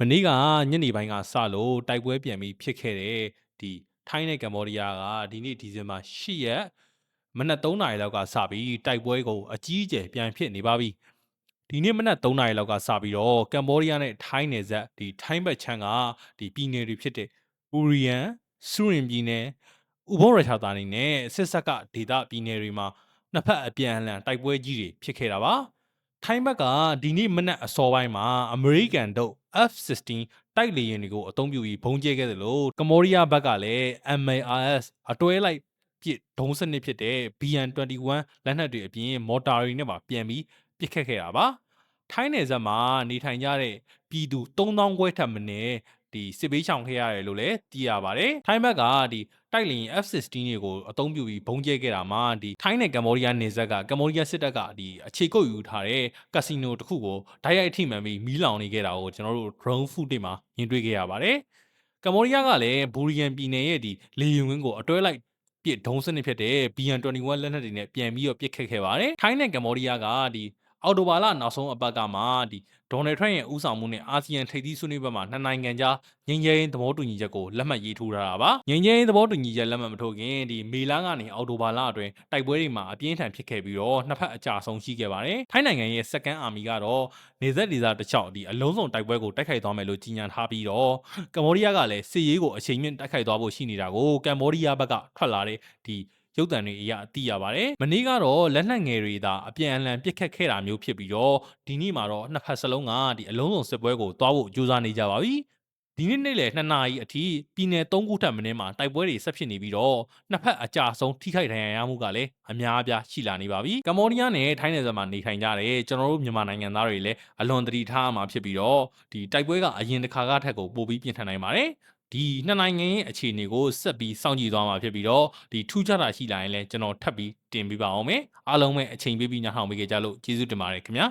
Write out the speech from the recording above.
မနေ့ကညနေပိုင်းကစလို့တိုက်ပွဲပြန်ပြီးဖြစ်ခဲ့တဲ့ဒီထိုင်းနဲ့ကမ္ဘောဒီးယားကဒီနေ့ဒီဇင်ဘာ10ရက်မနက်3နာရီလောက်ကစပြီးတိုက်ပွဲကိုအကြီးအကျယ်ပြန်ဖြစ်နေပါပြီဒီနေ့မနက်3နာရီလောက်ကစပြီးတော့ကမ္ဘောဒီးယားနဲ့ထိုင်းနယ်စပ်ဒီထိုင်းဘက်ချမ်းကဒီပြည်နယ်တွေဖြစ်တဲ့ဘူရီယန်ဆူရင်ပြည်နယ်ဥဘောရချာတာနေနဲ့စစ်ဆက်ကဒေသပြည်နယ်တွေမှာနှစ်ဖက်အပြန်အလှန်တိုက်ပွဲကြီးတွေဖြစ်ခဲ့တာပါထိုင်းဘက်ကဒီနေ့မနက်အစောပိုင်းမှာအမေရိကန်တို့ F16 တိုက်လေယာဉ်တွေကိုအသုံးပြုပြီးဘုံကျဲခဲ့တယ်လို့ကမ္ဘောဒီးယားဘက်ကလည်း MARS အတွဲလိုက်ပစ်ဒုံးစနစ်ဖြစ်တဲ့ BN21 လက်နက်တွေအပြင်မော်တာတွေနဲ့ပါပြန်ပြီးပစ်ခတ်ခဲ့တာပါထိုင်းနယ်စပ်မှာနေထိုင်ကြတဲ့ပြည်သူ3000ခွဲထပ်မင်း ဒီစစ်ဘေးရှောင်ခဲ့ရတယ်လို့လည်းသိရပါတယ်ထိုင်းဘက်ကဒီတိုက်လေယာဉ် F16 တွေကိုအသုံးပြုပြီးဘုံကျဲခဲ့တာမှာဒီထိုင်းနဲ့ကမ္ဘောဒီးယားနယ်စပ်ကကမ္ဘောဒီးယားစစ်တပ်ကဒီအခြေကုပ်ယူထားတဲ့ကက်စီနိုတစ်ခုကိုဓာတ်ရိုက်ထိမှန်ပြီးမီးလောင်နေခဲ့တာကိုကျွန်တော်တို့ drone footage မှာမြင်တွေ့ခဲ့ရပါတယ်ကမ္ဘောဒီးယားကလည်းဘူရီယန်ပြည်နယ်ရဲ့ဒီလေယာဉ်ဝင်းကိုအတွဲလိုက်ပစ်ဒုံးစနစ်ဖြစ်တဲ့ BN21 လက်နက်တွေနဲ့ပြန်ပြီးတော့ပစ်ခတ်ခဲ့ပါတယ်ထိုင်းနဲ့ကမ္ဘောဒီးယားကဒီ အော်တိုဘာလနောက်ဆုံးအပတ်ကမှဒီဒေါ်နယ်ထရန့်ရဲ့ဦးဆောင်မှုနဲ့အာဆီယံထိပ်သီးဆွေးနွေးပွဲမှာနှစ်နိုင်ငံကြားငြိမ်းချမ်းရေးသဘောတူညီချက်ကိုလက်မှတ်ရေးထိုးထားတာပါငြိမ်းချမ်းရေးသဘောတူညီချက်လက်မှတ်မထိုးခင်ဒီမေလကနေအော်တိုဘာလအတွင်းတိုက်ပွဲတွေမှာအပြင်းထန်ဖြစ်ခဲ့ပြီးတော့နှစ်ဖက်အကြဆုံးရှိခဲ့ပါတယ်ထိုင်းနိုင်ငံရဲ့စက္ကန့်အာမီကတော့နေဆက်ဒေသတစ်လျှောက်ဒီအလုံးစုံတိုက်ပွဲကိုတိုက်ခိုက်သွားမယ်လို့ကြေညာထားပြီးတော့ကမ္ဘောဒီးယားကလည်းစစ်ရေးကိုအချိန်မြင့်တိုက်ခိုက်သွားဖို့ရှိနေတာကိုကမ္ဘောဒီးယားဘက်ကထွက်လာတဲ့ဒီ ရုပ်တံတွေအရာသိရပါတယ်။မနေ့ကတော့လက်နက်ငယ်တွေသာအပြန်အလှန်ပစ်ခတ်ခဲ့တာမျိုးဖြစ်ပြီးတော့ဒီနေ့မှာတော့နှစ်ဖက်စလုံးကဒီအလုံးစုံစစ်ပွဲကိုတွားဖို့ကြိုးစားနေကြပါပြီ။ဒီနေ့နေ့လယ်2နာရီအထိပြည်နယ်3ခုထပ်မင်းမှာတိုက်ပွဲတွေဆက်ဖြစ်နေပြီးတော့နှစ်ဖက်အကြဆုံးထိခိုက်ဒဏ်ရာရမှုကလည်းအများအပြားရှိလာနေပါပြီ။ကမ္ဘောဒီးယားနဲ့ထိုင်းနယ်စပ်မှာနေထိုင်ကြတဲ့ကျွန်တော်တို့မြန်မာနိုင်ငံသားတွေလည်းအလွန်တတိထားမှာဖြစ်ပြီးတော့ဒီတိုက်ပွဲကအရင်တစ်ခါကထက်ကိုပိုပြီးပြင်းထန်နိုင်ပါတယ်။ ဒီနှစ်နိုင်ငံရဲ့အခြေအနေကိုဆက်ပြီးစောင့်ကြည့်သွားမှာဖြစ်ပြီးတော့ဒီထူးခြားတာရှိလာရင်လည်းကျွန်တော်ထပ်ပြီးတင်ပြပါအောင်မယ်အားလုံးပဲအချိန်ပေးပြီးညှောင်းပေးကြလို့ကျေးဇူးတင်ပါတယ်ခင်ဗျာ